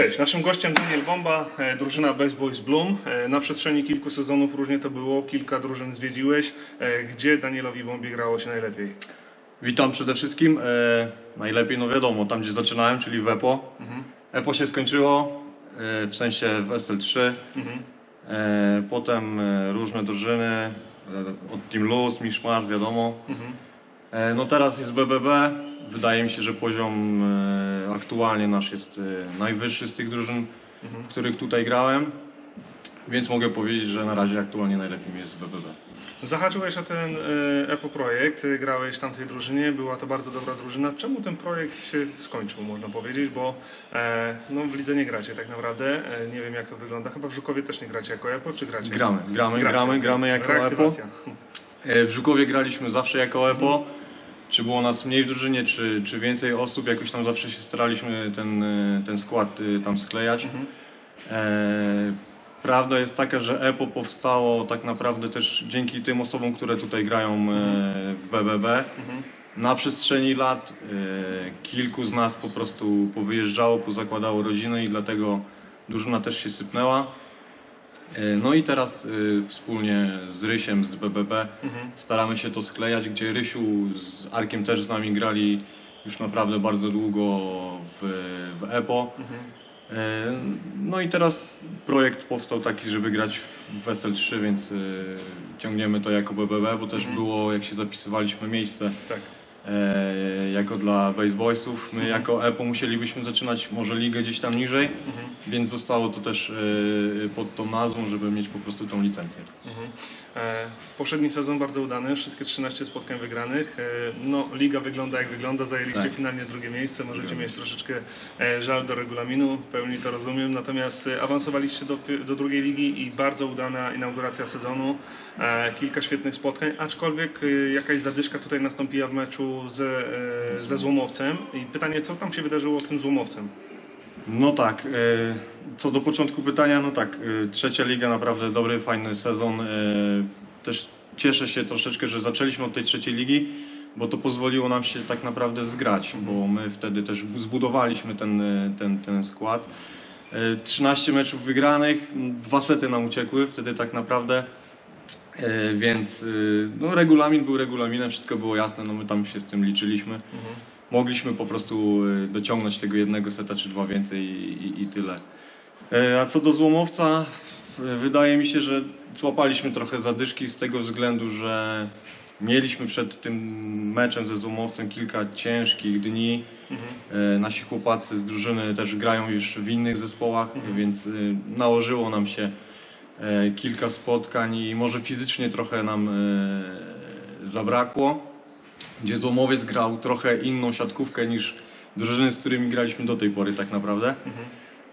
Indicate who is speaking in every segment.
Speaker 1: Cześć, naszym gościem Daniel Bomba, e, drużyna Best Boys Bloom. E, Na przestrzeni kilku sezonów różnie to było, kilka drużyn zwiedziłeś. E, Gdzie Danielowi Bombie grało się najlepiej?
Speaker 2: Witam przede wszystkim. E, najlepiej, no wiadomo, tam gdzie zaczynałem, czyli w EPO.
Speaker 1: Mhm.
Speaker 2: EPO się skończyło, e, w sensie w SL3.
Speaker 1: Mhm.
Speaker 2: E, potem e, różne drużyny, e, od Team Luz, Miszmasz, wiadomo.
Speaker 1: Mhm.
Speaker 2: E, no teraz jest BBB. Wydaje mi się, że poziom e, aktualnie nasz jest e, najwyższy z tych drużyn,
Speaker 1: Mhm.
Speaker 2: w których tutaj grałem. Więc mogę powiedzieć, że na razie aktualnie najlepiej mi jest w BBB.
Speaker 1: Zahaczyłeś o ten e, EPO projekt, grałeś w tamtej drużynie, była to bardzo dobra drużyna. Czemu ten projekt się skończył, można powiedzieć, bo no, w lidze nie gracie tak naprawdę, nie wiem jak to wygląda, chyba w Żukowie też nie gracie jako EPO, czy gracie?
Speaker 2: Gramy, gramy, gramy,
Speaker 1: okej.
Speaker 2: gramy jako EPO. W Żukowie graliśmy zawsze jako EPO. Czy było nas mniej w drużynie, czy, czy więcej osób, jakoś tam zawsze się staraliśmy ten, e, ten skład e, tam sklejać.
Speaker 1: Mhm.
Speaker 2: E, prawda jest taka, że EPO powstało tak naprawdę też dzięki tym osobom, które tutaj grają e, w BBB.
Speaker 1: Mhm.
Speaker 2: Na przestrzeni lat e, kilku z nas po prostu powyjeżdżało, pozakładało rodziny i dlatego drużyna też się sypnęła. E, No i teraz e, wspólnie z Rysiem z BBB
Speaker 1: Mhm.
Speaker 2: staramy się to sklejać, gdzie Rysiu z Arkiem też z nami grali już naprawdę bardzo długo w, w EPO.
Speaker 1: Mhm.
Speaker 2: E, No i teraz projekt powstał taki, żeby grać w SL3, więc e, ciągniemy to jako BBB, bo też
Speaker 1: Mhm.
Speaker 2: było, jak się zapisywaliśmy, miejsce
Speaker 1: Tak.
Speaker 2: E, jako dla Base Boysów. My
Speaker 1: Mhm.
Speaker 2: jako EPO musielibyśmy zaczynać może ligę gdzieś tam niżej,
Speaker 1: Mhm.
Speaker 2: więc zostało to też e, pod tą nazwą, żeby mieć po prostu tą licencję.
Speaker 1: Mhm. E, poprzedni sezon bardzo udany, wszystkie 13 spotkań wygranych. No, liga wygląda jak wygląda, zajęliście
Speaker 2: Tak.
Speaker 1: finalnie drugie miejsce, możecie
Speaker 2: Zgadza
Speaker 1: mieć troszeczkę żal do regulaminu, w pełni to rozumiem, natomiast awansowaliście do, do drugiej ligi i bardzo udana inauguracja sezonu, kilka świetnych spotkań, aczkolwiek jakaś zadyszka tutaj nastąpiła w meczu ze, e, ze Złomowcem i pytanie, co tam się wydarzyło z tym Złomowcem?
Speaker 2: No tak, e, co do początku pytania, no tak, e, trzecia liga naprawdę dobry, fajny sezon. Też cieszę się troszeczkę, że zaczęliśmy od tej trzeciej ligi, bo to pozwoliło nam się tak naprawdę zgrać, bo my wtedy też zbudowaliśmy ten, ten, ten skład. E, 13 meczów wygranych, dwa sety nam uciekły wtedy tak naprawdę. E, Więc e, no, regulamin był regulaminem, wszystko było jasne, no my tam się z tym liczyliśmy
Speaker 1: Mhm.
Speaker 2: mogliśmy po prostu y, dociągnąć tego jednego seta czy dwa więcej i, i, i tyle. E, A co do złomowca, y, wydaje mi się, że złapaliśmy trochę zadyszki z tego względu, że mieliśmy przed tym meczem ze złomowcem kilka ciężkich dni.
Speaker 1: Mhm.
Speaker 2: E, Nasi chłopacy z drużyny też grają już w innych zespołach,
Speaker 1: Mhm.
Speaker 2: więc y, nałożyło nam się kilka spotkań i może fizycznie trochę nam e, zabrakło. Gdzie Złomowiec grał trochę inną siatkówkę niż drużyny, z którymi graliśmy do tej pory tak naprawdę.
Speaker 1: Mhm.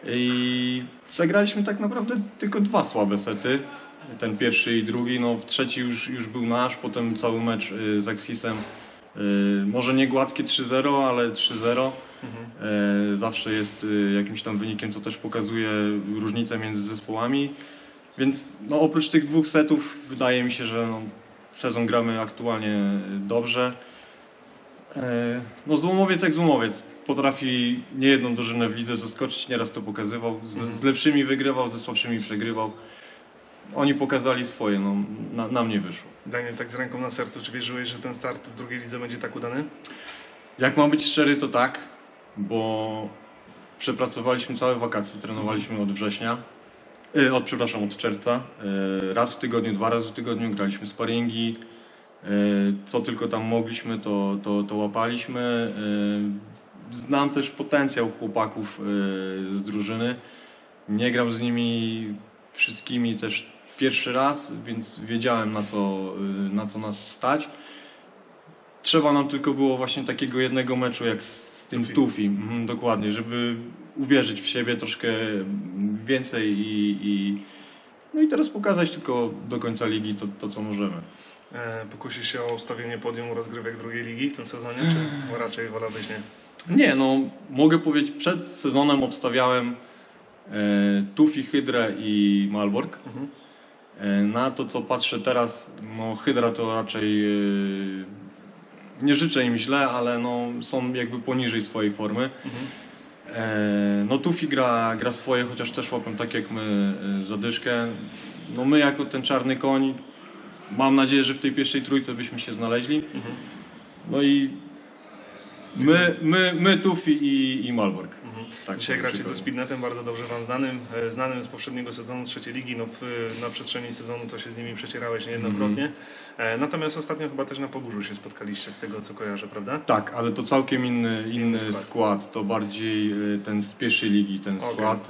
Speaker 2: I zagraliśmy tak naprawdę tylko dwa słabe sety. Ten pierwszy i drugi, no w trzeci już, już był nasz, potem cały mecz y, z Axisem. Może nie gładkie 3-0, ale 3-0.
Speaker 1: Mhm.
Speaker 2: E, zawsze jest jakimś tam wynikiem, co też pokazuje różnicę między zespołami. Więc no, oprócz tych dwóch setów wydaje mi się, że no, sezon gramy aktualnie dobrze. E, No złomowiec jak złomowiec. Potrafi niejedną drużynę w lidze zaskoczyć, nieraz to pokazywał. Z, z lepszymi wygrywał, ze słabszymi przegrywał. Oni pokazali swoje, no, na, nam nie wyszło.
Speaker 1: Daniel, tak z ręką na sercu, czy wierzyłeś, że ten start w drugiej lidze będzie tak udany?
Speaker 2: Jak mam być szczery, to tak, bo przepracowaliśmy całe wakacje, trenowaliśmy od września, od, przepraszam, od czerwca. Y, Raz w tygodniu, dwa razy w tygodniu graliśmy sparingi. y, Co tylko tam mogliśmy, to, to, to łapaliśmy. Znam też potencjał chłopaków z drużyny. Nie gram z nimi wszystkimi też pierwszy raz, więc wiedziałem na co, na co nas stać. Trzeba nam tylko było właśnie takiego jednego meczu jak tym
Speaker 1: Tufi.
Speaker 2: Tufi, mhm, dokładnie, żeby uwierzyć w siebie troszkę więcej i, i no i teraz pokazać tylko do końca ligi to, to co możemy.
Speaker 1: E, Pokusisz się o ustawienie podium rozgrywek drugiej ligi w tym sezonie, czy raczej wolałbyś nie?
Speaker 2: Nie, no mogę powiedzieć, przed sezonem obstawiałem e, Tufi, Hydrę i Malbork.
Speaker 1: Mhm.
Speaker 2: E, Na to, co patrzę teraz, no Hydra to raczej e, nie życzę im źle, ale no, są jakby poniżej swojej formy.
Speaker 1: Mhm.
Speaker 2: E, No Tufi gra, gra swoje, chociaż też łapią tak jak my e, zadyszkę. No my jako ten czarny koń, mam nadzieję, że w tej pierwszej trójce byśmy się znaleźli.
Speaker 1: Mhm.
Speaker 2: No i my, my, my Tufi i, i Malbork. Tak,
Speaker 1: Dzisiaj gracie ze Speednetem, bardzo dobrze Wam znanym, e, znanym z poprzedniego sezonu z trzeciej ligi. No w, na przestrzeni sezonu to się z nimi przecierałeś niejednokrotnie.
Speaker 2: Mhm.
Speaker 1: E, Natomiast ostatnio chyba też na Pogórzu się spotkaliście z tego co kojarzę, prawda?
Speaker 2: Tak, ale to całkiem inny, inny
Speaker 1: skład.
Speaker 2: skład. To bardziej y, ten z pierwszej ligi, ten
Speaker 1: Okej.
Speaker 2: skład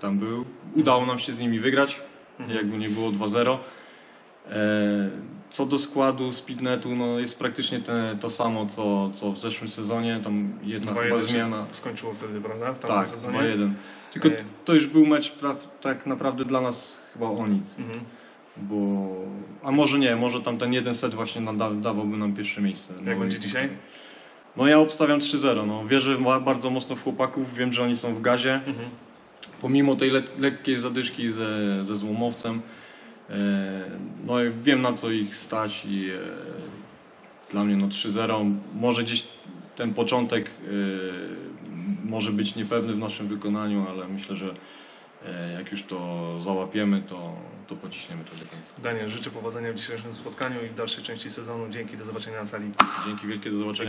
Speaker 2: tam był. Udało nam się z nimi wygrać,
Speaker 1: Mhm.
Speaker 2: jakby nie było 2-0. Co do składu Speednetu, no jest praktycznie te, to samo co, co w zeszłym sezonie. Tam jedna chyba
Speaker 1: 2-1 się
Speaker 2: zmiana.
Speaker 1: skończyło wtedy, prawda? W
Speaker 2: Tak,
Speaker 1: sezonie.
Speaker 2: 2-1. Tylko
Speaker 1: E.
Speaker 2: to już był mecz pra, tak naprawdę dla nas chyba o nic.
Speaker 1: Mhm.
Speaker 2: Bo, a może nie, może tam ten jeden set właśnie nam da, dawałby nam pierwsze miejsce.
Speaker 1: Jak
Speaker 2: No
Speaker 1: będzie
Speaker 2: i-
Speaker 1: dzisiaj?
Speaker 2: No ja obstawiam 3-0. No, wierzę bardzo mocno w chłopaków, wiem, że oni są w gazie.
Speaker 1: Mhm.
Speaker 2: Pomimo tej le lekkiej zadyszki ze, ze złomowcem, no wiem na co ich stać i e, dla mnie no 3-0. Może gdzieś ten początek e, może być niepewny w naszym wykonaniu, ale myślę, że e, jak już to załapiemy, to, to pociśniemy to do końca.
Speaker 1: Daniel, życzę powodzenia w dzisiejszym spotkaniu i w dalszej części sezonu. Dzięki, do zobaczenia na sali.
Speaker 2: Dzięki wielkie, do zobaczenia.